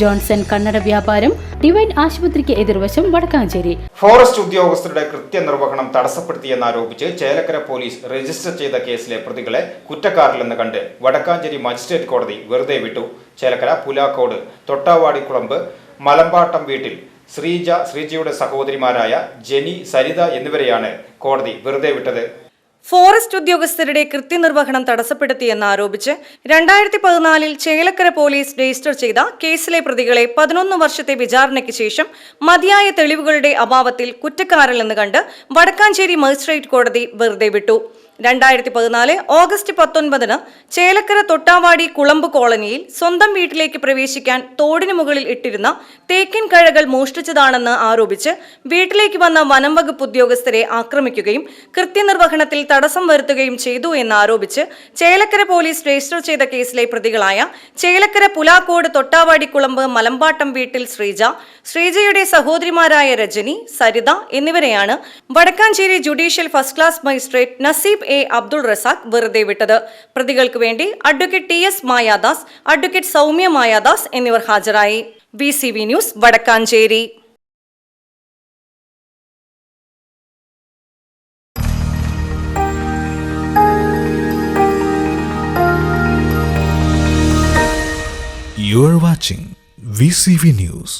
Johnson കണ്ണട വ്യാപാരം divine ആശുപത്രിക്ക് എതിർവശം വടക്കാഞ്ചേരി. ഫോറസ്റ്റ് ഉദ്യോഗസ്ഥരുടെ കൃത്യനിർവഹണം തടസ്സപ്പെടുത്തിയെന്നാരോപിച്ച് ചേലക്കര പോലീസ് രജിസ്റ്റർ ചെയ്ത കേസിലെ പ്രതികളെ കുറ്റക്കാരില്ലെന്ന് കണ്ട് വടക്കാഞ്ചേരി മജിസ്ട്രേറ്റ് കോടതി വെറുതെ വിട്ടു. ചേലക്കര പുലാക്കോട് തൊട്ടാവാടിക്കുളമ്പ് മലമ്പാട്ടം വീട്ടിൽ ശ്രീജ ശ്രീജയുടെ സഹോദരിമാരായ ജെനി സരിത എന്നിവരെയാണ് കോടതി വെറുതെ വിട്ടത്. ഫോറസ്റ്റ് ഉദ്യോഗസ്ഥരുടെ കൃത്യനിർവഹണം തടസ്സപ്പെടുത്തിയെന്ന് ആരോപിച്ച് രണ്ടായിരത്തി പതിനാലിൽ ചേലക്കര പോലീസ് രജിസ്റ്റർ ചെയ്ത കേസിലെ പ്രതികളെ പതിനൊന്ന് വർഷത്തെ വിചാരണയ്ക്ക് ശേഷം മതിയായ തെളിവുകളുടെ അഭാവത്തിൽ കുറ്റക്കാരല്ലെന്ന് കണ്ട് വടക്കാഞ്ചേരി മജിസ്ട്രേറ്റ് കോടതി വെറുതെ വിട്ടു. രണ്ടായിരത്തി പതിനാല് ഓഗസ്റ്റ് പത്തൊൻപതിന് ചേലക്കര തൊട്ടാവാടി കുളമ്പ് കോളനിയിൽ സ്വന്തം വീട്ടിലേക്ക് പ്രവേശിക്കാൻ തോടിന് മുകളിൽ ഇട്ടിരുന്ന തേക്കിൻ കഴകൾ മോഷ്ടിച്ചതാണെന്ന് ആരോപിച്ച് വീട്ടിലേക്ക് വന്ന വനം വകുപ്പ് ഉദ്യോഗസ്ഥരെ ആക്രമിക്കുകയും കൃത്യനിർവഹണത്തിൽ തടസ്സം വരുത്തുകയും ചെയ്തു എന്ന് ആരോപിച്ച് ചേലക്കര പോലീസ് രജിസ്റ്റർ ചെയ്ത കേസിലെ പ്രതികളായ ചേലക്കര പുലാക്കോട് തൊട്ടാവാടി കുളമ്പ് മലമ്പാട്ടം വീട്ടിൽ ശ്രീജ ശ്രീജയുടെ സഹോദരിമാരായ രജനി സരിത എന്നിവരെയാണ് Vadakkanchery judicial first class magistrate Naseeb A Abdul Razak വെറുതെ വിട്ടത്. പ്രതികൾക്ക് വേണ്ടി advocate T S Mayadas advocate Soumya Mayadas എന്നിവർ ഹാജരായി. B C V news Vadakkanchery. You are watching VCV News.